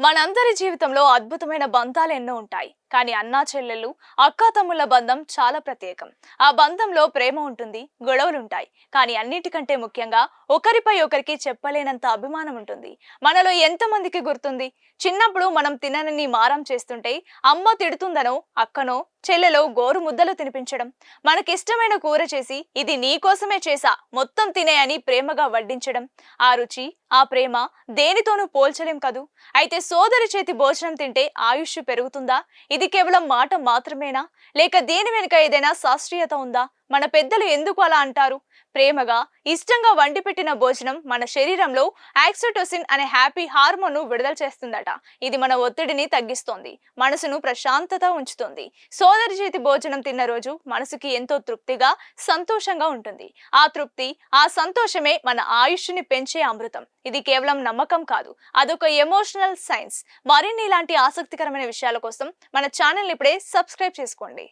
మనందరి జీవితంలో అద్భుతమైన బంధాలు ఎన్నో ఉంటాయి. కానీ అన్నా చెల్లెళ్ళు అక్కా తమ్ముళ్ళ బంధం చాలా ప్రత్యేకం. ఆ బంధంలో ప్రేమ ఉంటుంది గొడవలుంటాయి. కానీ అన్నిటికంటే ముఖ్యంగా ఒకరిపై ఒకరికి చెప్పలేనంత అభిమానం ఉంటుంది. మనలో ఎంతమందికి గుర్తుంది? చిన్నప్పుడు మనం తిననని మారం చేస్తుంటే అమ్మ తిడుతుందనో అక్కనో చెల్లెలో గోరు ముద్దలు తినిపించడం. మనకిష్టమైన కూర చేసి ఇది నీ కోసమే చేసా మొత్తం తినే అని ప్రేమగా వడ్డించడం. ఆ రుచి ఆ ప్రేమ దేనితోనూ పోల్చలేం కదూ? అయితే సోదరి చేతి భోజనం తింటే ఆయుష్ పెరుగుతుందా? ఇది కేవలం మాట మాత్రమేనా? లేక దీని వెనుక ఏదైనా శాస్త్రీయత ఉందా? మన పెద్దలు ఎందుకు అలా అంటారు? ప్రేమగా ఇష్టంగా వండి పెట్టిన భోజనం మన శరీరంలో ఆక్సిటోసిన్ అనే హ్యాపీ హార్మోన్ను విడుదల చేస్తుందట. ఇది మన ఒత్తిడిని తగ్గిస్తోంది మనసును ప్రశాంతత ఉంచుతుంది. సోదరి చేతి భోజనం తిన్న రోజు మనసుకి ఎంతో తృప్తిగా సంతోషంగా ఉంటుంది. ఆ తృప్తి ఆ సంతోషమే మన ఆయుష్ని పెంచే అమృతం. ఇది కేవలం నమ్మకం కాదు అదొక ఎమోషనల్ సైన్స్. మరిన్ని ఇలాంటి ఆసక్తికరమైన విషయాల కోసం మన ఛానల్ ఇప్పుడే సబ్స్క్రైబ్ చేసుకోండి.